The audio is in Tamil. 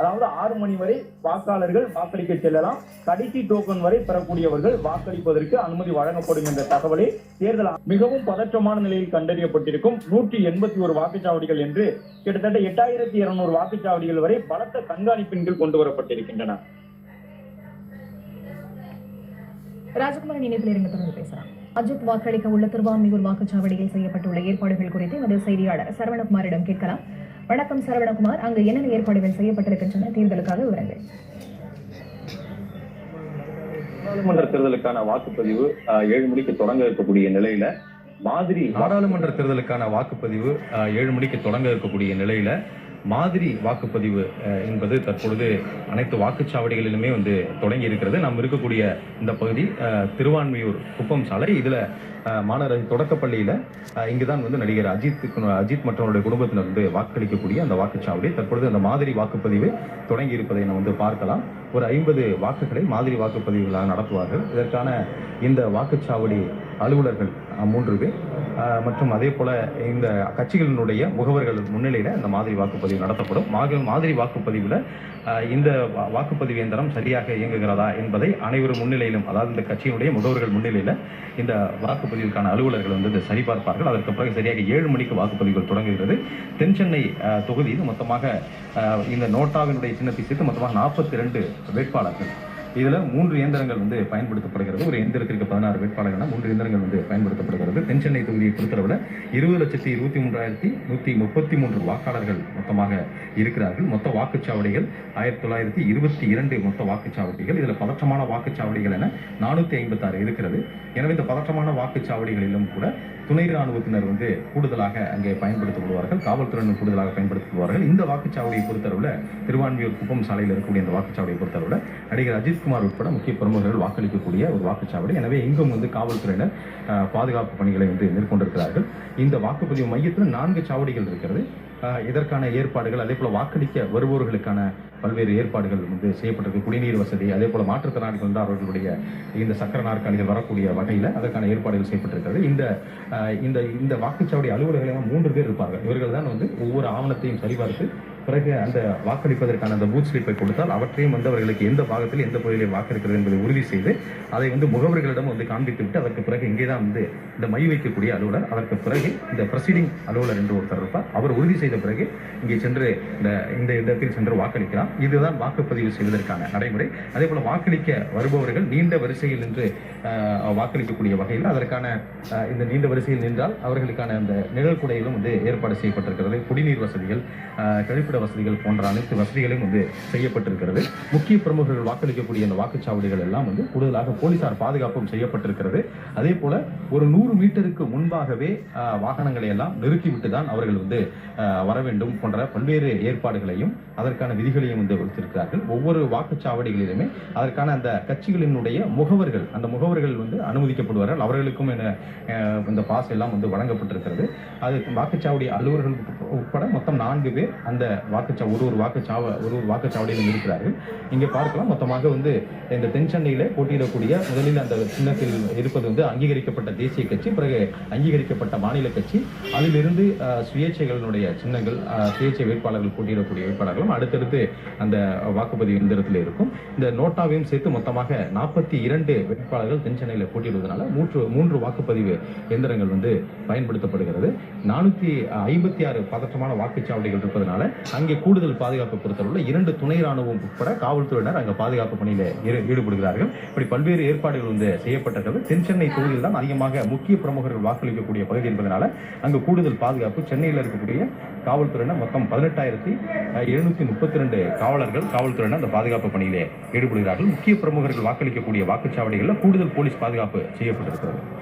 அதாவது ஆறு மணி வரை வாக்காளர்கள் வாக்களிக்க செல்லலாம். கடைசி டோக்கன் வரை பெறக்கூடியவர்கள் வாக்களிப்பதற்கு அனுமதி வழங்கப்படும் என்ற தகவலை தேர்தல் மிகவும் பதற்றமான நிலையில் கண்டறியப்பட்டிருக்கும். நூற்றி எண்பத்தி ஒரு வாக்குச்சாவடிகள் என்று கிட்டத்தட்ட எட்டாயிரத்தி இருநூறு வாக்குச்சாவடிகள் வரை பலத்த கண்காணிப்பின் கீழ் கொண்டு வரப்பட்டிருக்கின்றன. ராஜகுமாரன் இணைப்பில் இருங்க தொடர்ந்து பேசலாம். அஜித் வாக்களிக்க உள்ள திருவான்மியூர் வாக்குச்சாவடியில் செய்யப்பட்டுள்ள ஏற்பாடுகள் குறித்து எமது செய்தியாளர் சரவணகுமாரிடம் கேட்கலாம். வணக்கம் சரவணகுமார். அங்கு என்னென்ன ஏற்பாடுகள் செய்யப்பட்டிருக்கின்றன? தேர்தலுக்காக விவரங்கள். நாடாளுமன்ற தேர்தலுக்கான வாக்குப்பதிவு அஹ், ஏழு மணிக்கு தொடங்க இருக்கக்கூடிய நிலையில மாதிரி நாடாளுமன்ற தேர்தலுக்கான வாக்குப்பதிவு அஹ், ஏழு மணிக்கு தொடங்க இருக்கக்கூடிய நிலையில மாதிரி வாக்குப்பதிவு என்பது தற்பொழுது அனைத்து வாக்குச்சாவடிகளிலுமே வந்து தொடங்கி இருக்கிறது. நாம் இருக்கக்கூடிய இந்த பகுதி திருவான்மையூர் குப்பம் சாலை. இதில் அஹ், மாநகர தொடக்கப்பள்ளியில இங்குதான் வந்து நடிகர் அஜித் அஜித் மற்றும் அவருடைய குடும்பத்தினர் வந்து வாக்களிக்கக்கூடிய அந்த வாக்குச்சாவடி. தற்பொழுது அந்த மாதிரி வாக்குப்பதிவு தொடங்கி இருப்பதை நம்ம வந்து பார்க்கலாம். ஒரு ஐம்பது வாக்குகளை மாதிரி வாக்குப்பதிவுகளாக நடத்துவார்கள். இதற்கான இந்த வாக்குச்சாவடி அலுவலர்கள் மூன்று பேர். மற்றும் அதே போல இந்த கட்சிகளினுடைய முகவர்கள் முன்னிலையில இந்த மாதிரி வாக்குப்பதிவு நடத்தப்படும். மாதிரி வாக்குப்பதிவுல இந்த வாக்குப்பதிவு இயந்திரம் சரியாக இயங்குகிறதா என்பதை அனைவரும் முன்னிலையிலும் அதாவது இந்த கட்சியினுடைய முகவர்கள் முன்னிலையில இந்த வாக்குப்பதிவுக்கான அலுவலர்கள் வந்து சரிபார்ப்பார்கள். அதற்கு பிறகு சரியாக ஏழு மணிக்கு வாக்குப்பதிவுகள் தொடங்குகிறது. தென் சென்னை தொகுதியில் மொத்தமாக இந்த நோட்டாவினுடைய சின்னத்தை சேர்த்து மொத்தமாக நாற்பத்தி ரெண்டு வேட்பாளர்கள் இதுல மூன்று இயந்திரங்கள் வந்து பயன்படுத்தப்படுகிறது. ஒரு இயந்திரத்திற்கு பதினாறு வேட்பாளர்கள் மூன்று இயந்திரங்கள் வந்து பயன்படுத்தப்படுகிறது. தென் சென்னை தொகுதியை பொறுத்தளவில் இருபது லட்சத்தி இருபத்தி மூன்றாயிரத்தி நூத்தி முப்பத்தி மூன்று வாக்காளர்கள் மொத்தமாக இருக்கிறார்கள். மொத்த வாக்குச்சாவடிகள் ஆயிரத்தி தொள்ளாயிரத்தி இருபத்தி இரண்டு மொத்த வாக்குச்சாவடிகள். இதுல பதற்றமான வாக்குச்சாவடிகள் என நானூத்தி ஐம்பத்தி ஆறு இருக்கிறது. எனவே இந்த பதற்றமான வாக்குச்சாவடிகளிலும் கூட துணை ராணுவத்தினர் வந்து கூடுதலாக அங்கே பயன்படுத்தப்படுவார்கள் காவல்துறையினர் கூடுதலாக பயன்படுத்தப்படுவார்கள் இந்த வாக்குச்சாவடியை பொறுத்தளவில் திருவான்மியூர் குப்பம் சாலையில் இருக்கக்கூடிய இந்த வாக்குச்சாவடியை பொறுத்தளவில் நடிகர் அஜித் நிதிஷ்குமார் உட்பட முக்கிய பிரமுகர்கள் வாக்களிக்கக்கூடிய ஒரு வாக்குச்சாவடி. எனவே இங்கும் வந்து காவல்துறையினர் பாதுகாப்பு பணிகளை வந்து மேற்கொண்டிருக்கிறார்கள். இந்த வாக்குப்பதிவு மையத்தில் நான்கு சாவடிகள் இருக்கிறது. இதற்கான ஏற்பாடுகள் அதே போல வாக்களிக்க வருபவர்களுக்கான பல்வேறு ஏற்பாடுகள் வந்து செய்யப்பட்டிருக்கு. குடிநீர் வசதி அதே போல மாற்றுத்திறனாளிகள் வந்து அவர்களுடைய இந்த சக்கர நாற்காலிகள் வரக்கூடிய வகையில் அதற்கான ஏற்பாடுகள் செய்யப்பட்டிருக்கிறது. இந்த இந்த இந்த வாக்குச்சாவடி அலுவலர்கள் மூன்று பேர் இருப்பார்கள். இவர்கள் தான் வந்து ஒவ்வொரு ஆவணத்தையும் சரிபார்த்து பிறகு அந்த வாக்களிப்பதற்கான அந்த பூத் ஸ்லிப்பை கொடுத்தால் அவற்றையும் வந்து அவர்களுக்கு எந்த பாகத்தில் எந்த பகுதியில் வாக்களிக்கிறது என்பதை உறுதி செய்து அதை வந்து முகவர்களிடம் வந்து காண்பித்து விட்டு அதற்கு பிறகு இங்கே தான் வந்து இந்த மை வைக்கக்கூடிய அலுவலர் அதற்கு பிறகு இந்த ப்ரொசீடிங் அலுவலர் என்று ஒருத்தர் இருப்பார். அவர் உறுதி செய்த பிறகு இங்கே சென்று இந்த இந்த இடத்தில் சென்று வாக்களிக்கலாம். இதுதான் வாக்குப்பதிவு செய்வதற்கான நடைமுறை. அதே போல வாக்களிக்க வருபவர்கள் நீண்ட வரிசையில் நின்று வாக்களிக்கக்கூடிய வகையில் அதற்கான இந்த நீண்ட வரிசையில் நின்றால் அவர்களுக்கான அந்த நிழல் குடையிலும் வந்து ஏற்பாடு செய்யப்பட்டிருக்கிறது. குடிநீர் வசதிகள் கழிப்பிட வசதிகள் போன்ற அனைத்து வசதிகளையும் வந்து செய்யப்பட்டிருக்கிறது. முக்கிய பிரமுகர்கள் வாக்களிக்கக்கூடிய அந்த வாக்குச்சாவடிகள் எல்லாம் வந்து கூடுதலாக போலீசார் பாதுகாப்பும் செய்யப்பட்டிருக்கிறது. அதே போல ஒரு நூறு மீட்டருக்கு முன்பாகவே வாகனங்களை எல்லாம் நிறுத்திவிட்டு தான் அவர்கள் வந்து வர வேண்டும் போன்ற பல்வேறு ஏற்பாடுகளையும் அதற்கான விதிகளையும் வந்து வகுத்திருக்கிறார்கள் ஒவ்வொரு வாக்குச்சாவடிகளிலுமே அதற்கான அந்த கட்சிகளினுடைய முகவர்கள் அந்த முகவர்கள் வந்து அனுமதிக்கப்படுவார்கள். அவர்களுக்கும் என்ன இந்த பாஸ் எல்லாம் வந்து வழங்கப்பட்டிருக்கிறது. அது வாக்குச்சாவடி அலுவலர்கள் உட்பட மொத்தம் நான்கு பேர் அந்த வாக்குச்சா ஒரு ஒரு வாக்குச்சாவ ஒரு ஒரு வாக்குச்சாவடியிலும் இருக்கிறார்கள் இங்கே பார்க்கலாம் மொத்தமாக வந்து இந்த தென்சென்னையில் போட்டியிடக்கூடிய முதலில் அந்த சின்னத்தில் இருப்பது வந்து அங்கீகரிக்கப்பட்ட தேசிய கட்சி பிறகு அங்கீகரிக்கப்பட்ட மாநில கட்சி அதிலிருந்து சுயேட்சைகளினுடைய சின்னங்கள் சுயேட்சை வேட்பாளர்கள் போட்டியிடக்கூடிய வேட்பாளர்களும் அடுத்தடுத்து அந்த வாக்குப்பதிவு எந்திரத்தில் இருக்கும். இந்த நோட்டாவையும் சேர்த்து மொத்தமாக நாற்பத்தி இரண்டு வேட்பாளர்கள் தென்சென்னையில் போட்டியிடுவதனால மூன்று மூன்று வாக்குப்பதிவு எந்திரங்கள் வந்து பயன்படுத்தப்படுகிறது. நானூற்றி ஐம்பத்தி ஆறு பதற்றமான வாக்குச்சாவடிகள் இருப்பதனால அங்கே கூடுதல் பாதுகாப்பு பொறுத்தவரை இரண்டு துணை ராணுவம் உட்பட காவல்துறையினர் அங்கே பாதுகாப்பு பணியில் ஈடுபடுகிறார்கள். இப்படி பல்வேறு ஏற்பாடுகள் வந்து செய்யப்பட்டிருக்கிறது. தென் சென்னை தொகுதியில் தான் அதிகமாக முக்கிய பிரமுகர்கள் வாக்களிக்கக்கூடிய பகுதி என்பதனால அங்கு கூடுதல் பாதுகாப்பு சென்னையில் இருக்கக்கூடிய காவல்துறையினர் மொத்தம் பதினெட்டாயிரத்தி எழுநூத்தி முப்பத்தி ரெண்டு காவலர்கள் காவல்துறையினர் அந்த பாதுகாப்பு பணியிலே ஈடுபடுகிறார்கள். முக்கிய பிரமுகர்கள் வாக்களிக்கக்கூடிய வாக்குச்சாவடிகளில் கூடுதல் போலீஸ் பாதுகாப்பு செய்யப்பட்டிருக்கிறது.